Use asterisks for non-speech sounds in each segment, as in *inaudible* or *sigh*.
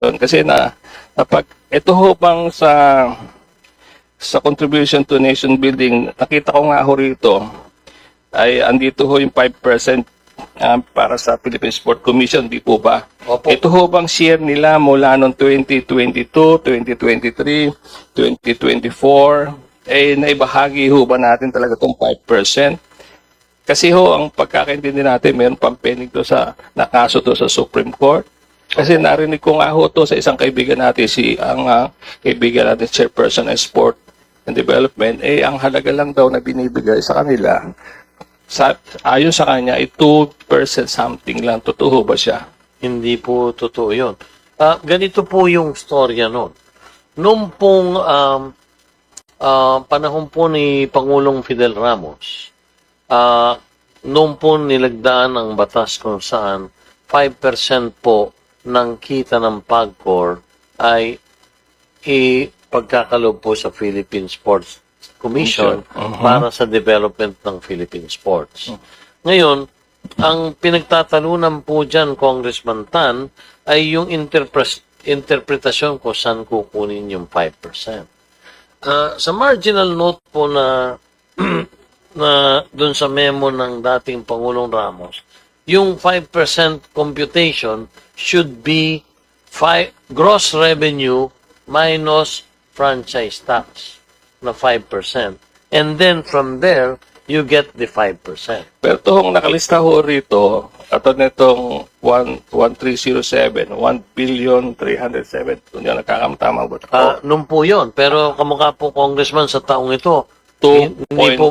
Kasi na, napag, ito ho bang sa sa contribution to nation building, nakita ko nga ho rito, ay andito ho yung 5% ah, para sa Philippine Sport Commission, di po ba? Opo. Ito ho bang share nila mula noong 2022, 2023, 2024, eh naibahagi ho ba natin talaga itong 5%? Kasi ho, ang pagkakaintindi natin, mayroon pang pending to sa, nakaso to sa Supreme Court. Kasi narinig ko nga ho to sa isang kaibigan natin, si ang ah, kaibigan natin, Chairperson ng Sport and Development, eh ang halaga lang daw na binibigay sa kanila, sa, ayon sa kanya, ay 2% something lang. Totoo ba siya? Hindi po totoo yun. Ah, ganito po yung storya noon. Noong pong um, ah, panahon po ni Pangulong Fidel Ramos, ah, noong po nilagdaan ang batas kung saan 5% po ng kita ng PAGCOR ay ipagkakalob po sa Philippine Sports Commission Mhm. para sa development ng Philippine sports. Ngayon, ang pinagtatalunan po dyan, Congressman Tan, ay yung interpres- interpretasyon ko saan kukunin yung 5%. Ah, sa marginal note po na *clears throat* na doon sa memo ng dating Pangulong Ramos, yung 5% computation should be fi- gross revenue minus franchise tax na 5%. And then from there, you get the 5%. Pero itong nakalista ho rito, ito nitong 1, 1307, 1 billion 307. Kung yan nagkakamtama ba? Ah, nung po yun. Pero kamukha po congressman sa taong ito, Two hindi point- po,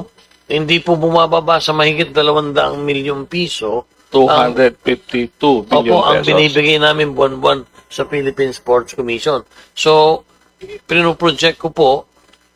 hindi po bumababa sa mahigit 200 milyong piso 252 billion Opo, ang pesos. binibigay namin buwan-buwan sa Philippine Sports Commission. So, pinoproject ko po,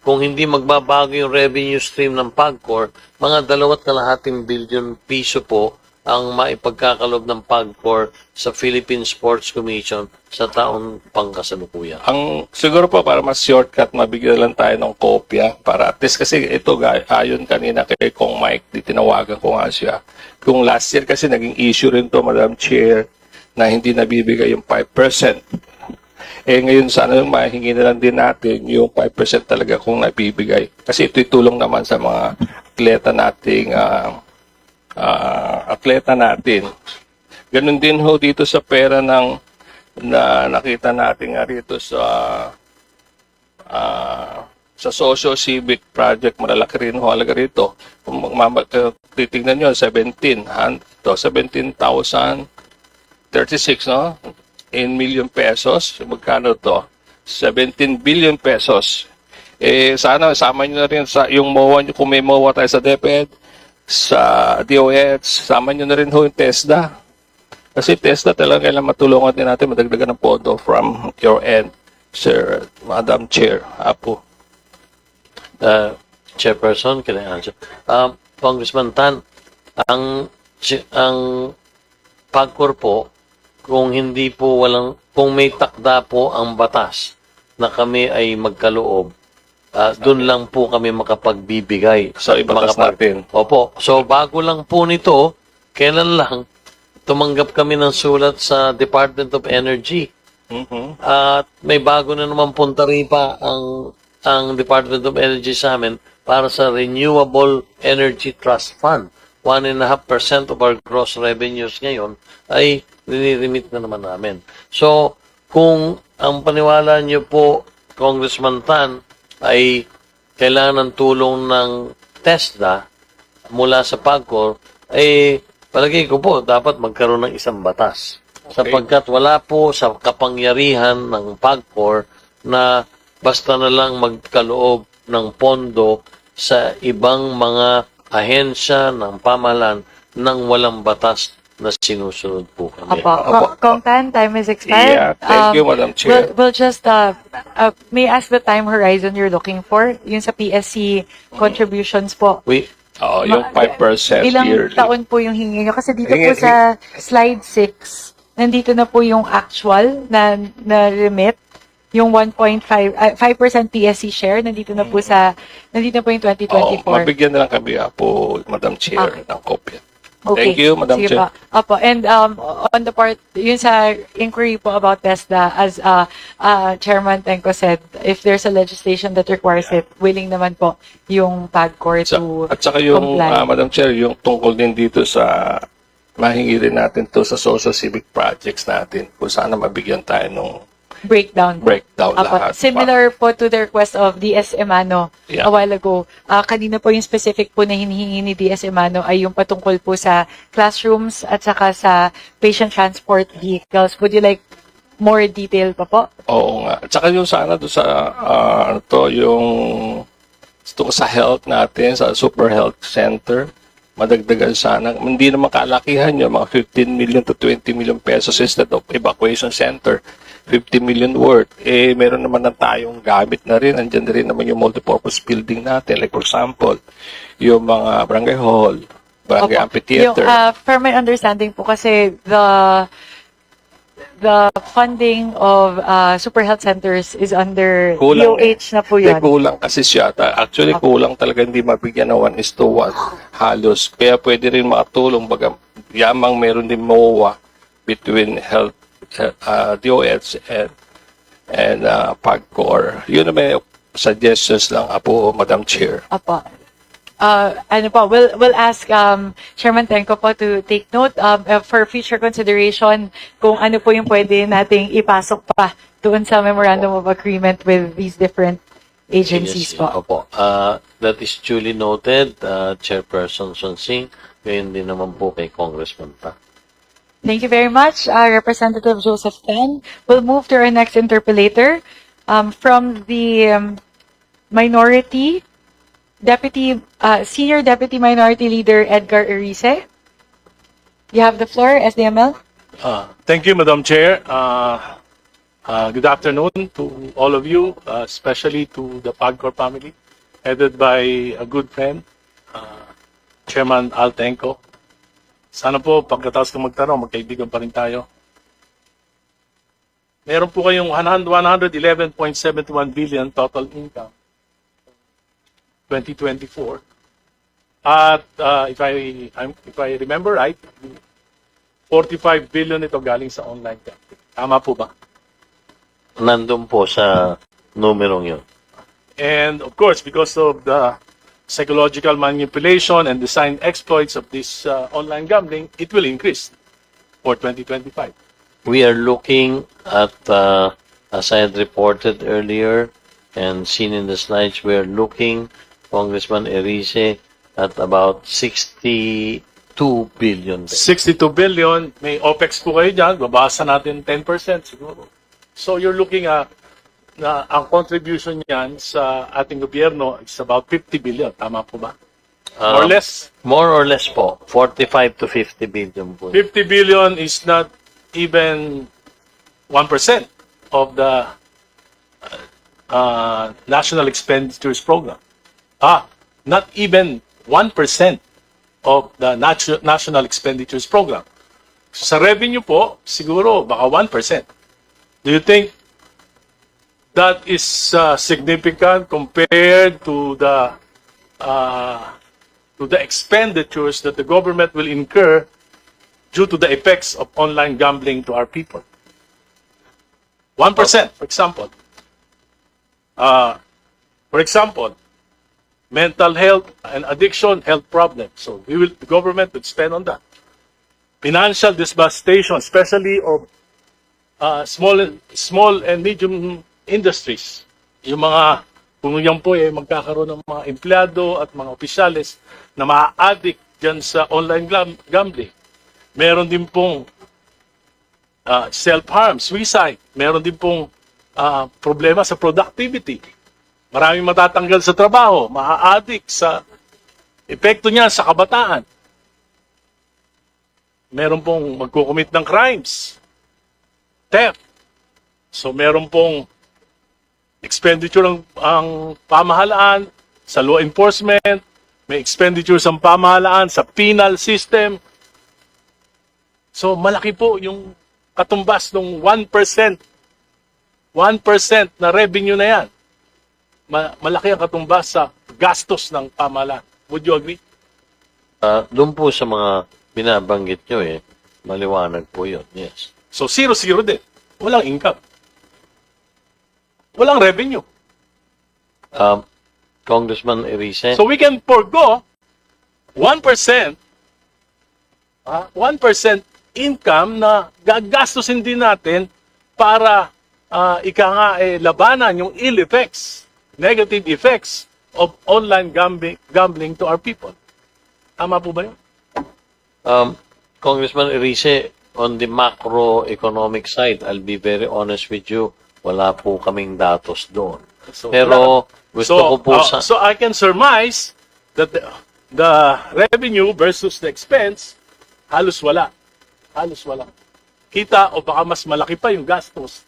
kung hindi magbabago yung revenue stream ng PAGCOR, mga dalawat kalahating billion piso po ang maipagkakalob ng PAGCOR sa Philippine Sports Commission sa taon pangkasalukuyan. Ang siguro po para mas shortcut, mabigyan lang tayo ng kopya para at least kasi ito ayon kanina kay Kong Mike, di tinawagan ko nga siya. Kung last year kasi naging issue rin to, Madam Chair, na hindi nabibigay yung 5%. Eh ngayon sana yung mahingi na lang din natin yung 5% talaga kung nabibigay. Kasi ito'y tulong naman sa mga atleta nating ah, ah, atleta natin. Ganun din ho dito sa pera ng na nakita natin nga rito sa ah, sa Socio Civic Project, malalaki rin ho halaga rito. Kung uh, titignan nyo, 17, han, to, 17,036, no? In million pesos. Magkano to? 17 billion pesos. Eh, sana sama nyo na rin sa yung MOA nyo, kung may MOA tayo sa DepEd, sa DOH, sama nyo na rin ho yung TESDA. Kasi TESDA talaga kailangan matulungan din natin madagdagan ng pondo from your end, Sir, Madam Chair, Apo. uh, Chairperson, can I answer? Um, Congressman Tan, ang ang pagkor po, kung hindi po walang, kung may takda po ang batas na kami ay magkaloob, ah, doon lang po kami makapagbibigay. So, ibatas natin. Opo. So, bago lang po nito, kailan lang, tumanggap kami ng sulat sa Department of Energy Mhm. at may bago na naman punta pa ang ang Department of Energy sa amin para sa Renewable Energy Trust Fund. 1.5% of our gross revenues ngayon ay nililimit na naman namin. So, kung ang paniwala niyo po, Congressman Tan, ay kailangan ng tulong ng TESDA mula sa PAGCOR, ay palagay ko po, dapat magkaroon ng isang batas. Sapagkat wala po sa kapangyarihan ng PAGCOR na basta na lang magkaloob ng pondo sa ibang mga ahensya ng pamahalaan nang walang batas na sinusunod po kami. Opo. Kong Tan, time is expired. Yeah, thank you, Madam Chair. We'll, we'll just, uh, uh, may I ask the time horizon you're looking for? Yung sa PSC contributions po. We, Oo, yung Ma- 5% Ilang yearly. taon po yung hingi nyo? Kasi dito Hingi- po sa slide 6, nandito na po yung actual na, na remit. Yung 1.5, uh, 5% PSC share, nandito na po sa, nandito na po yung Oo, 2024. mabigyan na lang kami, Apo, Madam Chair, Okay. ng kopya. Okay. Thank you, Madam Sige Chair. po. Opo. And um, on the part, yun sa inquiry po about TESDA, as uh, uh, Chairman Tenko said, if there's a legislation that requires it, willing naman po yung PAGCOR Sa- to at saka yung, comply. ah, Madam Chair, yung tungkol din dito sa mahingi rin natin to sa social civic projects natin kung sana mabigyan tayo ng breakdown. breakdown Apo. lahat. Similar po to the request of DS Emano Yeah. a while ago. Ah, kanina po yung specific po na hinihingi ni DS Emano ay yung patungkol po sa classrooms at saka sa patient transport vehicles. Would you like more detail pa po? Oo nga. At saka yung sana doon sa, ah, ano to, yung ito sa health natin, sa super health center, madagdagan sana. Hindi naman kalakihan yun, mga 15 million to 20 million pesos instead of evacuation center. 50 million worth. Eh, meron naman na tayong gamit na rin. Andyan na rin naman yung multipurpose building natin. Like for example, yung mga barangay hall, barangay Opo. amphitheater. Yung, ah, for my understanding po kasi the the funding of uh, super health centers is under Kulang eh. DOH na po Hindi, yun. kulang kasi siya. Actually, kulang talaga hindi mabigyan ng 1 is to 1 halos. Kaya pwede rin makatulong. Baga, yamang meron din MOA between health, uh, DOH and, and uh, PAGCOR. Yun na may suggestions lang po, Madam Chair. Apo. Uh, ano po, we'll, we'll ask um, Chairman Tenko po to take note um, uh, for future consideration kung ano po yung pwede nating ipasok pa doon sa Memorandum of Agreement with these different agencies Yes, po. Opo. Uh, that is duly noted, uh, Chairperson Sonsing. Ngayon din naman po kay Congressman pa. Thank you very much, uh, Representative Joseph Tan. We'll move to our next interpellator um, from the um, minority deputy, uh, senior deputy minority leader Edgar Erice. You have the floor, SDML. Uh, Thank you, Madam Chair. Uh, uh, Good afternoon to all of you, uh, especially to the PAGCOR family, headed by a good friend, uh, Chairman Al Tenco. Sana po, pagkatapos ko magtanong, magkaibigan pa rin tayo. Meron po kayong 100 111.71 billion total income 2024. At uh, if I I'm- if I remember right, 45 billion ito galing sa online gambling. Tama po ba? Nandun po sa numerong yun. And of course, because of the psychological manipulation and design exploits of this uh, online gambling, it will increase for 2025. We are looking at, uh, as I had reported earlier and seen in the slides, we are looking, Congressman Erice, at about 62 billion. 62 billion, may OPEX po kayo dyan, babasa natin 10% siguro. So you're looking at na ang contribution niyan sa ating gobyerno is about 50 billion. Tama po ba? More or Um, less? More or less po. 45 to 50 billion po. 50 billion is not even 1% of the uh, uh, national expenditures program. Ah, not even 1% of the natu- national expenditures program. Sa revenue po, siguro baka 1%. Do you think that is uh, significant compared to the uh, to the expenditures that the government will incur due to the effects of online gambling to our people. 1%, for example. Uh, for example, mental health and addiction health problems. So we will, the government would spend on that. Financial devastation, especially of uh, small, small and medium industries. Yung mga, kung yan po eh, magkakaroon ng mga empleyado at mga opisyales na ma-addict dyan sa online gam- gambling. Meron din pong uh, self-harm, suicide. Meron din pong uh, problema sa productivity. Maraming matatanggal sa trabaho, maa-addict sa epekto niya sa kabataan. Meron pong magkukumit ng crimes, theft. So meron pong expenditure ang, ang pamahalaan sa law enforcement, may expenditures ang pamahalaan sa penal system. So malaki po yung katumbas ng 1%. 1% na revenue na yan. Ma- malaki ang katumbas sa gastos ng pamahalaan. Would you agree? Uh, doon po sa mga binabanggit nyo eh, maliwanag po yun. Yes. So, zero-zero din. Walang income. Walang revenue. Um, Congressman Erice, So, we can forego 1%, ah, 1% income na gagastusin din natin para ah, ika nga eh, labanan yung ill effects, negative effects of online gambling, gambling to our people. Tama po ba yun? um, Congressman Erice, on the macroeconomic side, I'll be very honest with you, wala po kaming datos doon. So, Pero gusto so, ko po uh, sa... so I can surmise that the, the revenue versus the expense, halos wala. Halos wala. Kita o baka mas malaki pa yung gastos.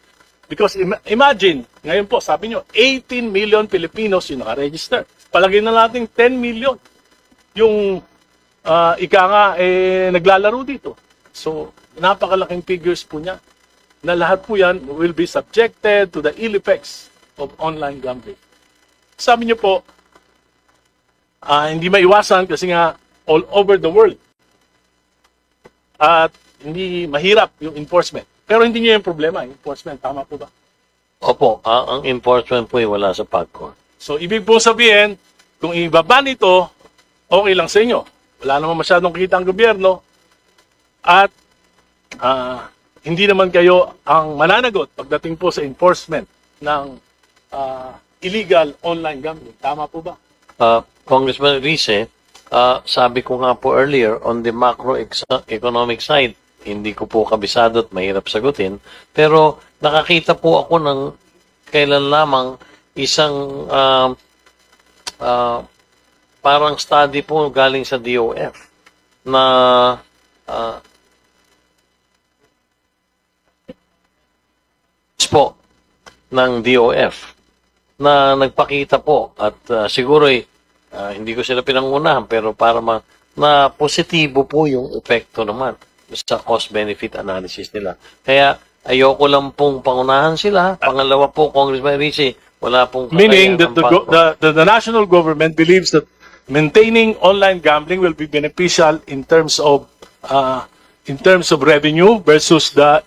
Because im- imagine, ngayon po, sabi nyo, 18 million Filipinos yung nakaregister. Palagay na natin 10 million yung uh, ika nga eh, naglalaro dito. So, napakalaking figures po niya na lahat po yan will be subjected to the ill effects of online gambling. Sabi niyo po, ah, hindi maiwasan kasi nga all over the world. At hindi mahirap yung enforcement. Pero hindi niyo yung problema, enforcement. Tama po ba? Opo, ah, ang enforcement po ay wala sa PAGCOR. So, ibig po sabihin, kung ibaba nito, okay lang sa inyo. Wala naman masyadong kita ang gobyerno. At ah, hindi naman kayo ang mananagot pagdating po sa enforcement ng ah, illegal online gambling. Tama po ba? Uh, Congressman Rice, uh, sabi ko nga po earlier, on the macroeconomic side, hindi ko po kabisado at mahirap sagutin, pero nakakita po ako ng kailan lamang isang uh, uh, parang study po galing sa DOF na uh, po ng DOF na nagpakita po at uh, siguro eh, uh, hindi ko sila pinangunahan pero para ma na positibo po yung epekto naman sa cost-benefit analysis nila. Kaya ayoko lang pong pangunahan sila. Pangalawa po, Congressman Ricci, wala pong Meaning that the, go- the, the, the national government believes that maintaining online gambling will be beneficial in terms of uh, in terms of revenue versus the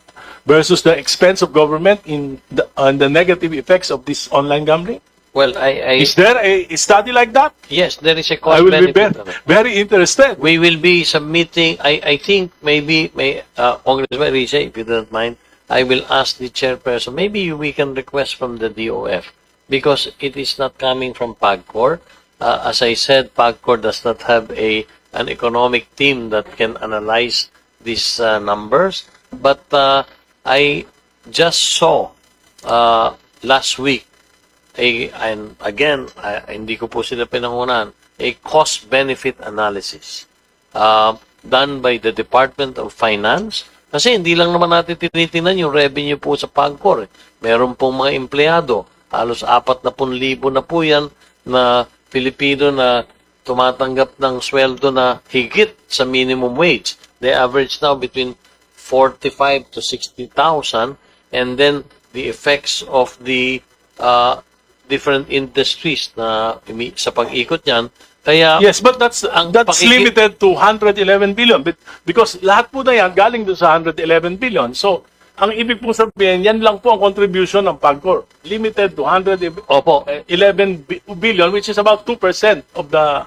versus the expense of government in the, on the negative effects of this online gambling. Well, I, I Is there a, a study like that? yes, there is a I will be very, very interested. We will be submitting, I, I think maybe, may, uh, Congressman Rize, if you don't mind, I will ask the chairperson, maybe we can request from the DOF because it is not coming from PAGCOR. Uh, as I said, PAGCOR does not have a an economic team that can analyze these uh, numbers. But uh, I just saw uh, last week a and again I- hindi ko po sila pinangunahan a cost benefit analysis uh, done by the Department of Finance kasi hindi lang naman natin tinitingnan yung revenue po sa PAGCOR eh. meron pong mga empleyado halos apat na pun libo na po yan na Pilipino na tumatanggap ng sweldo na higit sa minimum wage they average now between 45 to 60,000 and then the effects of the uh, different industries na sa pag-ikot niyan. Kaya Yes, but that's Ang that's pakiki- limited to 111 billion but, because lahat po na yan galing doon sa 111 billion. So, ang ibig pong sabihin, yan lang po ang contribution ng PAGCOR. Limited to 111 Opo, bi- billion which is about 2% of the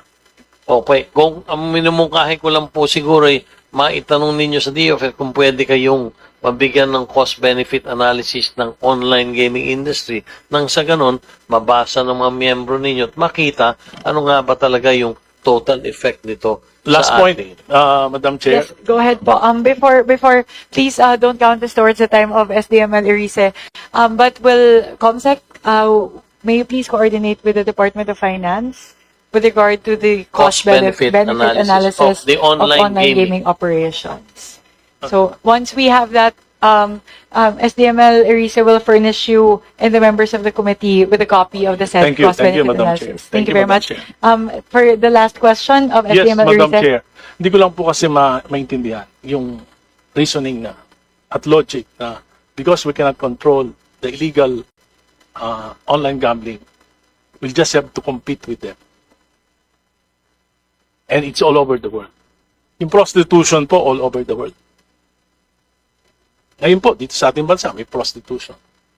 okay. Kung ang minumungkahi ko lang po siguro ay maitanong ninyo sa DOF kung pwede kayong mabigyan ng cost-benefit analysis ng online gaming industry nang sa ganon, mabasa ng mga miyembro ninyo at makita ano nga ba talaga yung total effect nito last sa point, ating. uh, Madam Chair. Yes, go ahead po. Um, before, before, please uh, don't count this towards the time of SDML Erice. Um, but will COMSEC, uh, may you please coordinate with the Department of Finance with regard to the cost, Cost-benefit benefit, benefit analysis analysis, of the online gaming. gaming operations. So once we have that, um, um, SDML ERISA will furnish you and the members of the committee with a copy of the said Thank you, cost thank you, benefit Madam Chair. analysis. Thank Thank, you, you very Madam much. Chair. Um, for the last question of Yes, SDML Madam Erice. Chair. Hindi ko lang po kasi ma maintindihan yung reasoning na at logic na because we cannot control the illegal uh, online gambling, we just have to compete with them. And it's all over the world. Yung prostitution po all over the world. Ngayon po, dito sa ating bansa, may prostitution.